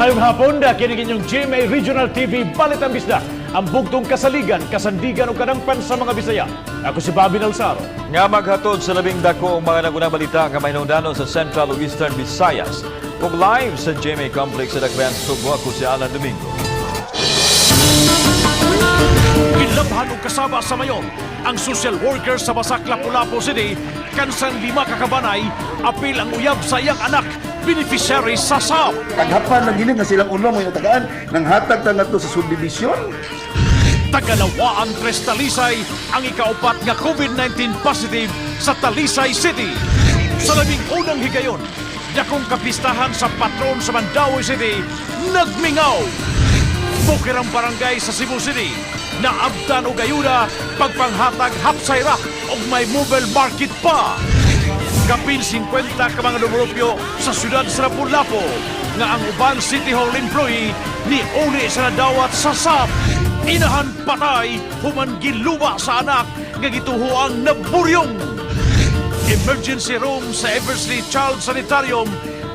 Mayong hapon na kinig inyong GMA Regional TV Balit ang Bisda, ang bugtong kasaligan, kasandigan o kadangpan sa mga Bisaya. Ako si Bobby Nalsaro. Nga maghatod sa labing dako ang mga nagunang balita nga may nundano sa Central o Eastern Visayas. Ug live sa GMA Complex sa Dakbayan Subo ako si Alan Domingo. Ilabhan o kasaba sa mayon, ang social worker sa Basak Lapu-Lapu City, kansang lima kakabanay, apil ang uyab sa iyang anak, beneficiary sa SAP. Taghapan lang gini nga silang ulo mo yung tagaan nang hatag ta ngadto sa subdivision. Tagalawaan Tres Talisay ang ikaupat nga COVID-19 positive sa Talisay City. Sa labing unang higayon, dakong kapistahan sa patron sa Mandawi City, nagmingaw. Bukir ang barangay sa Cebu City, na abdan o gayuda, pagpanghatag hapsayra o may mobile market pa. Kapin 50 ka mga lumulupyo sa siyudad sa Lapu-Lapu nga ang uban City Hall employee ni uli sa nadawat sa SAP. Inahan patay, human giluwa sa anak nga gituhuang naburyong. Emergency room sa Eversley Child Sanitarium,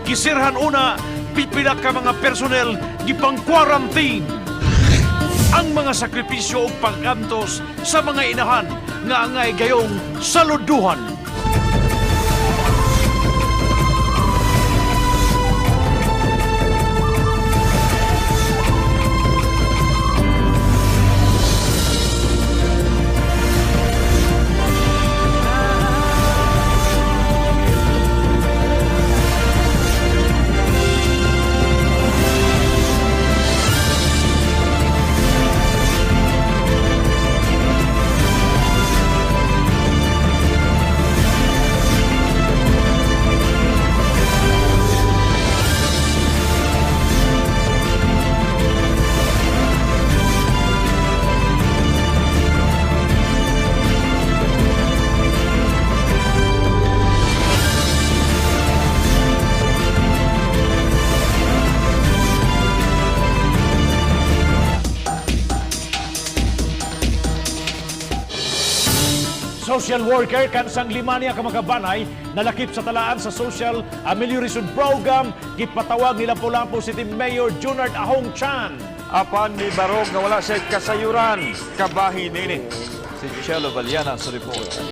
gisirhan una, pipila ka mga personnel gipang quarantine ang mga sakripisyo o pangkantos sa mga inahan nga angay gayong saluduhan. Social worker kansang lima niya kamagabanay nalakip sa talaan sa social amelioration program gipatawag ni Lapu-Lapu City Mayor Junard Ahong Chan. Apan ni Barog nga wala siya kasayuran, kabahin nini. Si Chelo Valiana sa report.